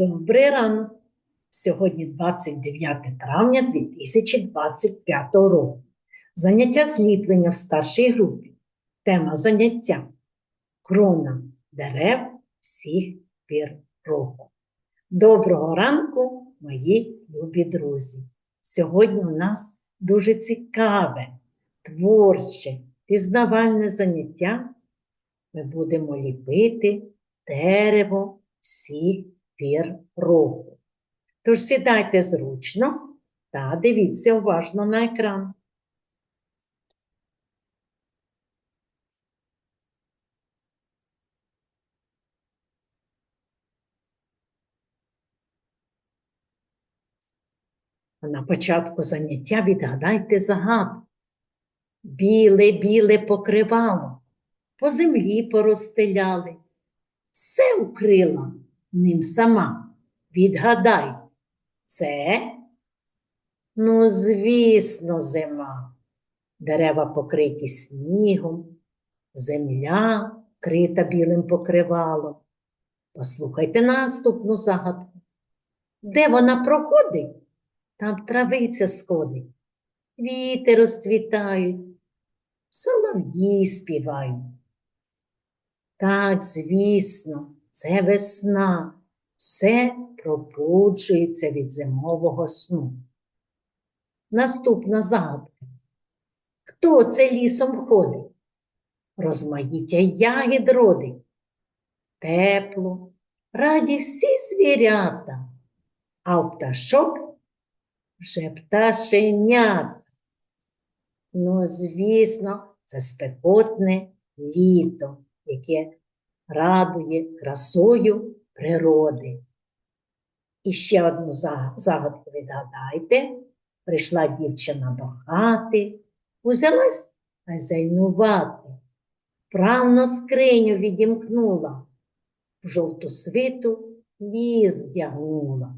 Добрий ранок! Сьогодні 29 травня 2025 року. Заняття зліплення в старшій групі. Тема заняття Крона дерев всіх пір року. Доброго ранку, мої любі друзі! Сьогодні у нас дуже цікаве, творче, пізнавальне заняття. Ми будемо ліпити дерево всіх пір року. Тож сідайте зручно та дивіться уважно на екран. На початку заняття відгадайте загадку. Біле-біле покривало, по землі порозстеляли, все укрила ним сама. Відгадай, це, ну, звісно, зима. Дерева покриті снігом, земля крита білим покривалом. Послухайте наступну загадку. Де вона проходить, там травиця сходить, квіти розцвітають, солов'ї співають. Так, звісно, це весна, все пробуджується від зимового сну. Наступна загадка. Хто це лісом ходить? Розмаїття ягід родить. Тепло, раді всі звірята, а в пташок вже пташенята. Ну, звісно, це спекотне літо, яке радує красою природи. І ще одну загадку відгадайте. Прийшла дівчина до хати, узялась зайнувати, правно скриню відімкнула, в жовту свиту ліс здягнула.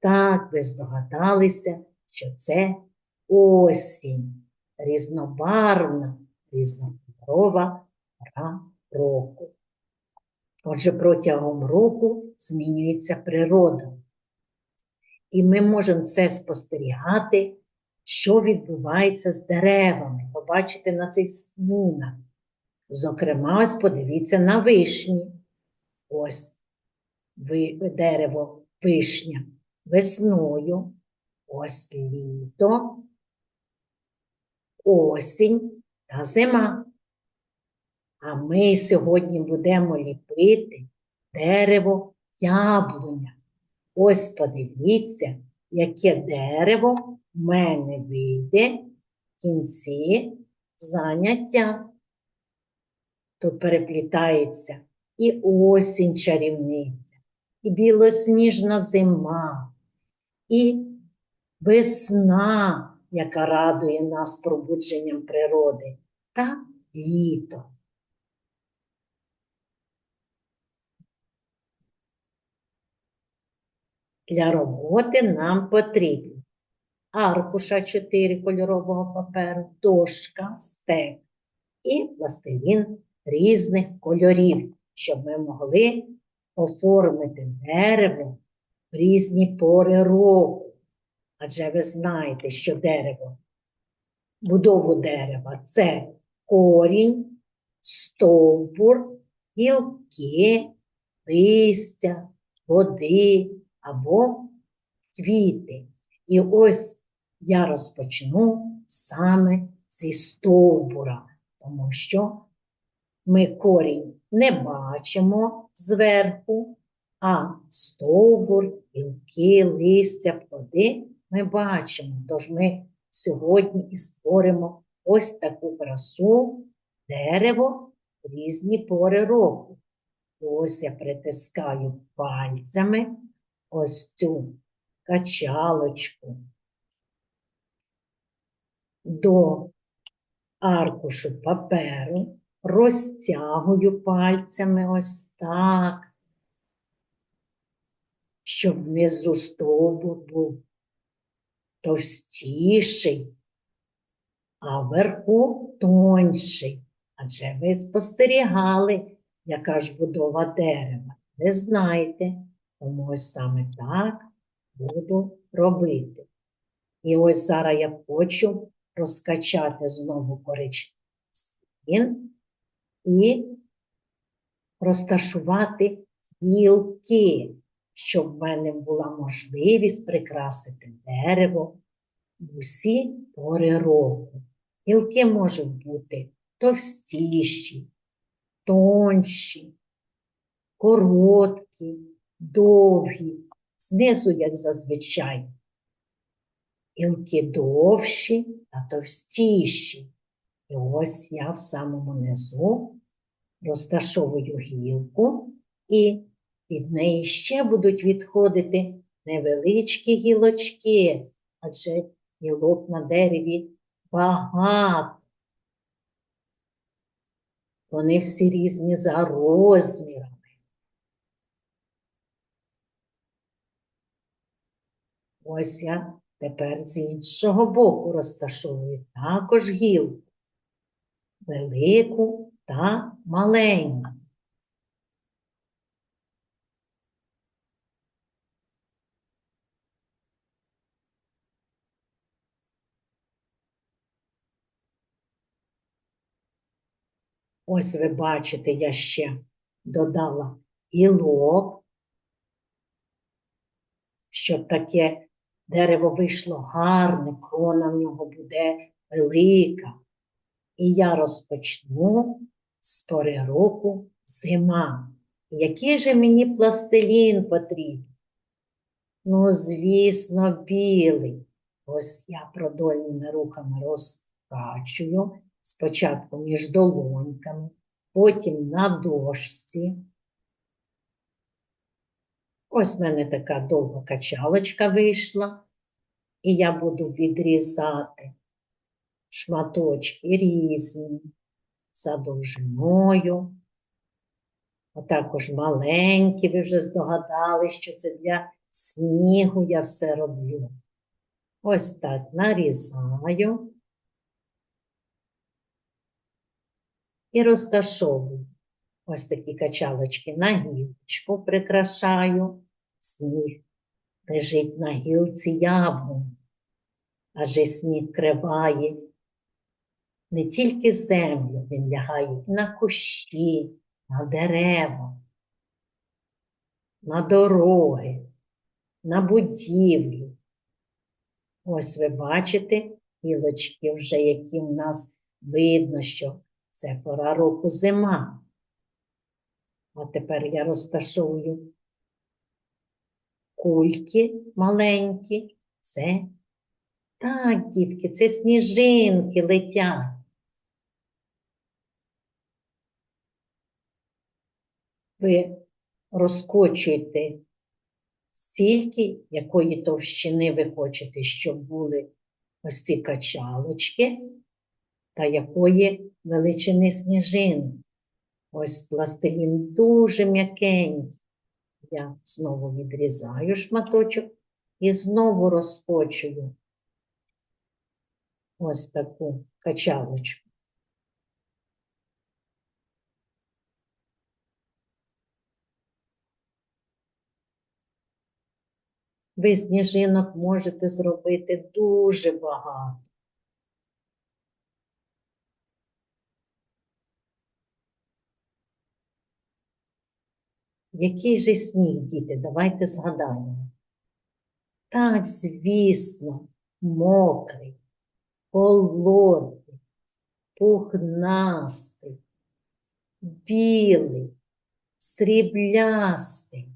Так ви здогадалися, що це осінь, різнобарвна, різнокольорова пора року. Отже, протягом року змінюється природа. І ми можемо це спостерігати, що відбувається з деревами. Побачите на цих змінах. Зокрема, ось подивіться на вишні. Ось дерево вишня весною, ось літо, осінь та зима. А ми сьогодні будемо ліпити дерево яблуня. Ось подивіться, яке дерево в мене вийде в кінці заняття. Тут переплітається і осінь чарівниця, і білосніжна зима, і весна, яка радує нас пробудженням природи, та літо. Для роботи нам потрібні аркуша 4 кольорового паперу, дошка, стек і пластилін різних кольорів, щоб ми могли оформити дерево в різні пори року. Адже ви знаєте, що дерево, будову дерева це корінь, стовбур, гілки, листя, води або квіти. І ось я розпочну саме зі стовбура, тому що ми корінь не бачимо зверху, а стовбур, гілки, листя, плоди ми бачимо. Тож ми сьогодні і створимо ось таку красу дерево в різні пори року. Ось я притискаю пальцями ось цю качалочку до аркушу паперу, розтягую пальцями ось так, щоб внизу стовбур був товстіший, а вверху тонший. Адже ви спостерігали, яка ж будова дерева. Ви знаєте, Тому ось саме так буду робити. І ось зараз я хочу розкачати знову коричневий стін і розташувати гілки, щоб в мене була можливість прикрасити дерево усі пори року. Гілки можуть бути товстіші, тонші, короткі, довгі, знизу, як зазвичай. Гілки довші та товстіші. І ось я в самому низу розташовую гілку, і від неї ще будуть відходити невеличкі гілочки, адже гілок на дереві багато. Вони всі різні за розмірами. Ось я тепер з іншого боку розташовую також гілку, велику та маленьку. Ось ви бачите, я ще додала гілок, щоб таке дерево вийшло гарне, крона в нього буде велика. І я розпочну з пори року зима. Який же мені пластилін потрібен? Ну, звісно, білий. Ось я продольними рухами розкачую спочатку між долоньками, потім на дошці. Ось в мене така довга качалочка вийшла, і я буду відрізати шматочки різні за довжиною. А також маленькі, ви вже здогадались, що це для снігу я все роблю. Ось так нарізаю і розташовую. Ось такі качалочки на гілочку прикрашаю. Сніг лежить на гілці яблуні, адже сніг криває не тільки землю, він лягає і на кущі, на дерева, на дороги, на будівлі. Ось ви бачите гілочки вже, які в нас видно, що це пора року зима. А тепер я розташовую кульки маленькі. Це так, дітки, це сніжинки летять. Ви розкочуєте стільки, якої товщини ви хочете, щоб були ось ці качалочки, та якої величини сніжинки. Ось пластилін дуже м'якенький. Я знову відрізаю шматочок і знову розкочую ось таку качалочку. Ви сніжинок можете зробити дуже багато. Який же сніг, діти, давайте згадаємо. Так, звісно, мокрий, холодний, пухнастий, білий, сріблястий.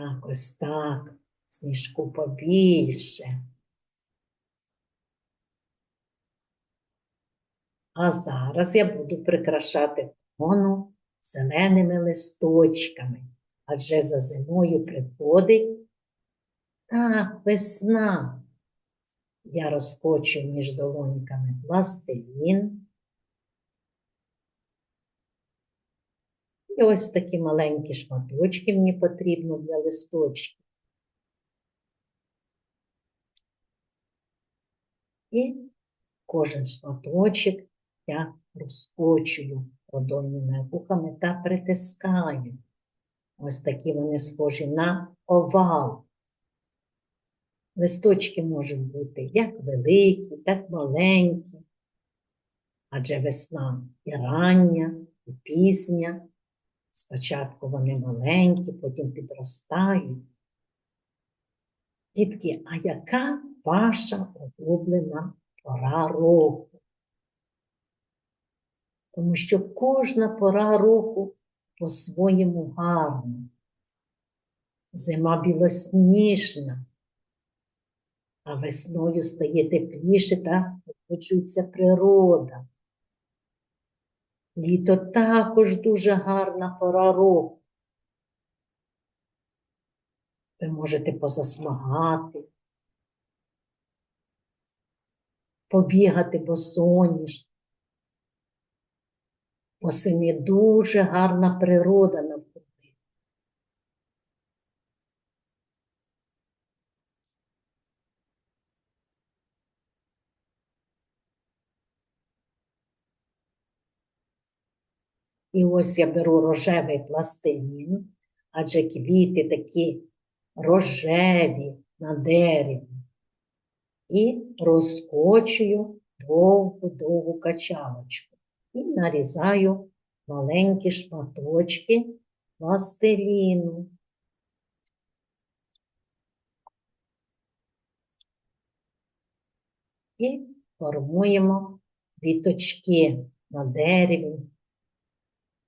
Так, ось так, сніжку побільше. А зараз я буду прикрашати крону зеленими листочками, адже за зимою приходить так, весна. Я розкочу між долоньками пластилін. І ось такі маленькі шматочки мені потрібно для листочків. І кожен шматочок я розкочую родовими руками та притискаю. Ось такі вони схожі на овал. Листочки можуть бути як великі, так маленькі, адже весна і рання, і пізня. Спочатку вони маленькі, потім підростають. Дітки, а яка ваша улюблена пора року? Тому що кожна пора року по-своєму гарна. Зима білосніжна, а весною стає тепліше та пробуджується природа. Літо також дуже гарна пора року. Ви можете позасмагати, побігати босоніж. Осені дуже гарна природа навкруги. І ось я беру рожевий пластилін, адже квіти такі рожеві на дереві. І розкочую довгу-довгу качалочку. І нарізаю маленькі шматочки пластиліну. І формуємо квіточки на дереві,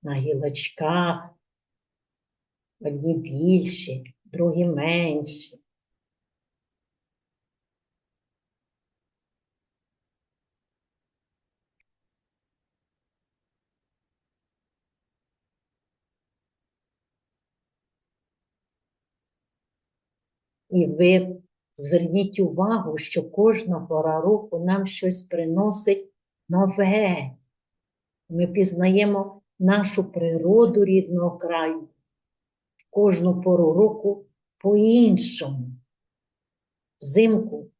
на гілочках, одні більші, другі менші. І ви зверніть увагу, що кожна пора року нам щось приносить нове. Ми пізнаємо нашу природу рідного краю кожну пору року по-іншому. Взимку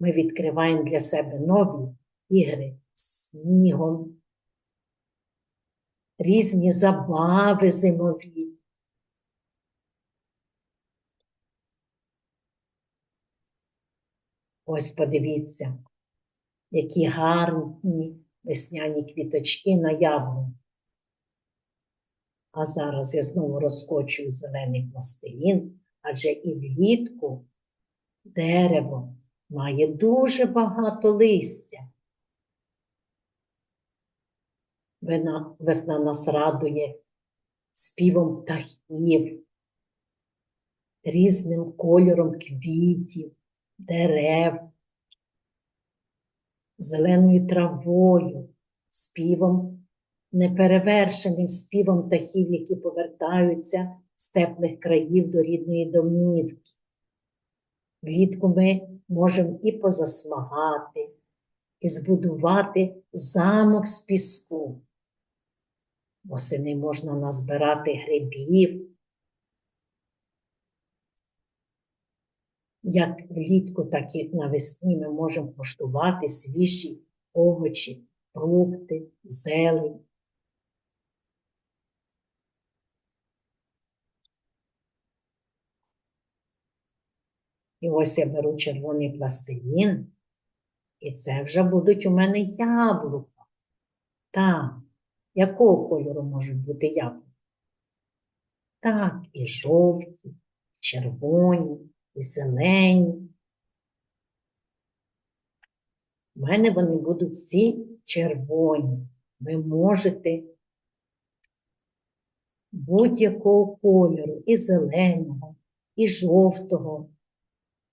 ми відкриваємо для себе нові ігри з снігом, різні забави зимові. Ось подивіться, які гарні весняні квіточки на яблуні. А зараз я знову розкочую зелений пластилін, адже і влітку дерево має дуже багато листя. Вена- Весна нас радує співом птахів, різним кольором квітів, дерев, зеленою травою, співом, неперевершеним співом птахів, які повертаються з теплих країв до рідної домівки. Влітку ми можемо і позасмагати, і збудувати замок з піску. Восени можна назбирати грибів. Як влітку, так і навесні ми можемо коштувати свіжі овочі, фрукти, зелень. І ось я беру червоний пластилін, і це вже будуть у мене яблука. Так, якого кольору можуть бути яблука? Так, і жовті, і червоні, і зелені. У мене вони будуть всі червоні. Ви можете будь-якого кольору, і зеленого, і жовтого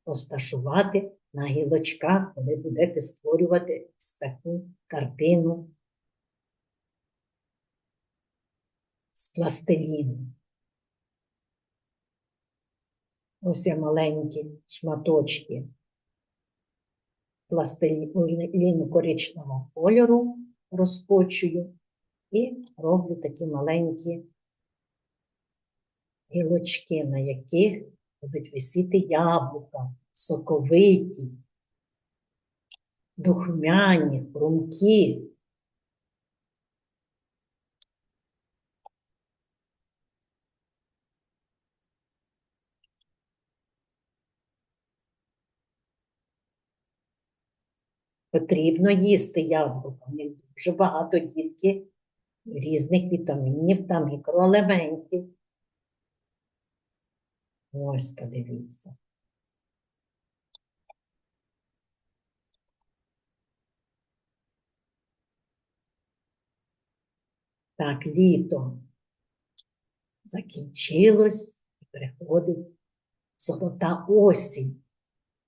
розташувати на гілочках, коли будете створювати ось таку картину з пластиліну. Ось я маленькі шматочки пластиліну коричневого кольору розкочую і роблю такі маленькі гілочки, на яких будуть висіти яблука, соковиті. духмяні, хрумкі. Потрібно їсти яблука. Них дуже багато дітки різних вітамінів та мікроелементів. Ось подивіться. Так, літо закінчилось і приходить золота осінь.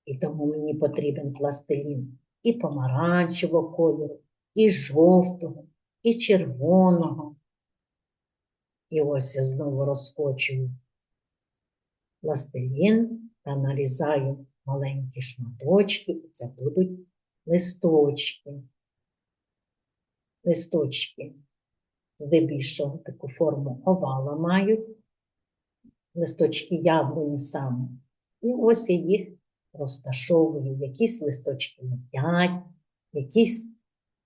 І тому мені потрібен пластилін і помаранчевого кольору, і жовтого, і червоного. І ось я знову розкочую пластилін та нарізаю маленькі шматочки, і це будуть листочки. Листочки здебільшого таку форму овала мають, листочки яблуні саме. І ось я їх розташовую, якісь листочки летять, якісь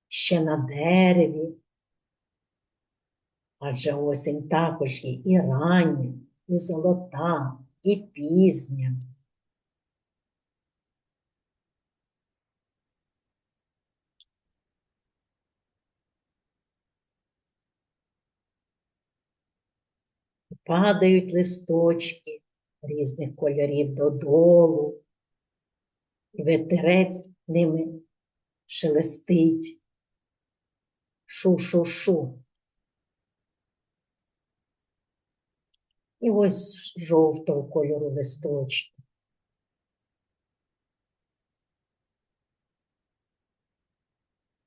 ще на дереві. Адже осінь також є і рання, і золота, і пізня. Падають листочки різних кольорів додолу, і ветерець ними шелестить. Шу-шу-шу. І ось жовтого кольору листочки.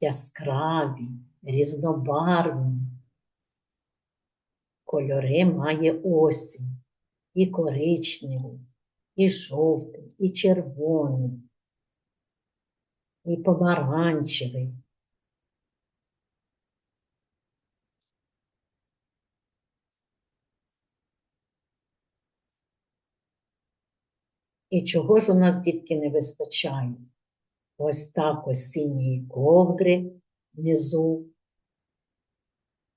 Яскраві, різнобарвні. Кольори має осінь і коричневий, і жовтий, і червоний, і помаранчевий. І чого ж у нас, дітки, не вистачає? Ось так ось синьої ковдри внизу,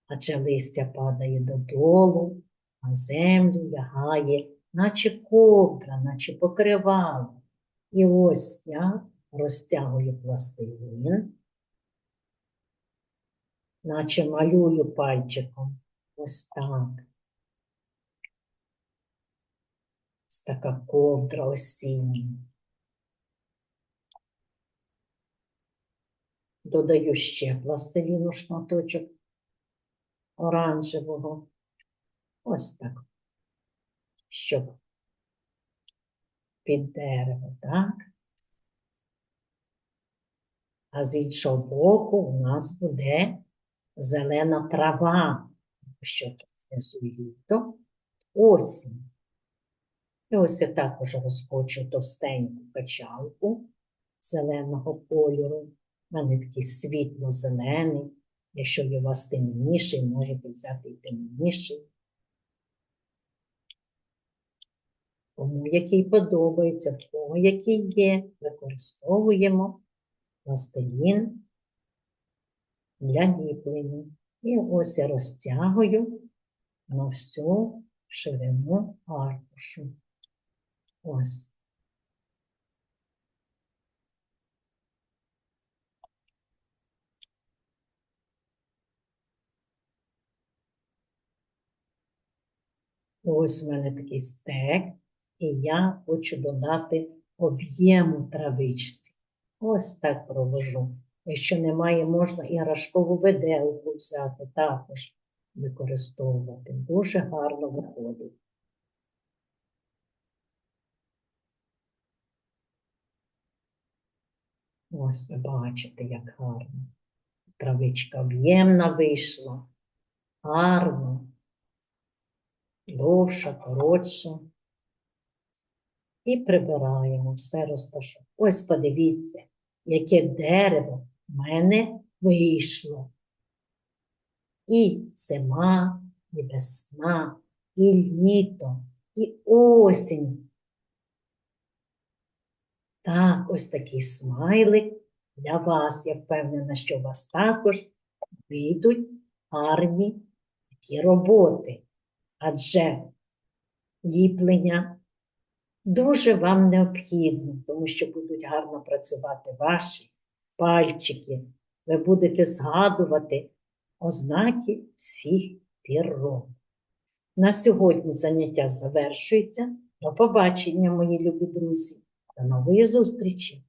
адже листя падає додолу, на землю лягає, наче ковдра, наче покривало. І ось я розтягую пластилін, наче малюю пальчиком. Ось так. Ось така ковдра осіння. Додаю ще пластиліну шматочок оранжевого. Ось так. Щоб під дерево, так? А з іншого боку у нас буде зелена трава, що тут внизу літо, осінь. І ось я також розкочу товстеньку качалку зеленого кольору. Мене такий світло-зелений. Якщо є у вас темніший, можете взяти і темніший. Кому який подобається, кого який є, використовуємо пластилін для ліплення. І ось я розтягую на всю ширину аркушу. Ось. Ось у мене такий стек, і я хочу додати об'єму травичці. Ось так провожу. Якщо немає, можна і рашкову виделку взяти, також використовувати. Дуже гарно виходить. Ось ви бачите, як гарно. Травичка об'ємна вийшла. Гарно, довша, коротша. І прибираємо все розташовуємо. Ось подивіться, яке дерево в мене вийшло. І зима, і весна, і літо, і осінь. Так, ось такий смайлик для вас, я впевнена, що у вас також вийдуть гарні такі роботи. Адже ліплення дуже вам необхідно, тому що будуть гарно працювати ваші пальчики. Ви будете згадувати ознаки всіх пірог. На сьогодні заняття завершується. До побачення, мої любі друзі. До нової зустрічі!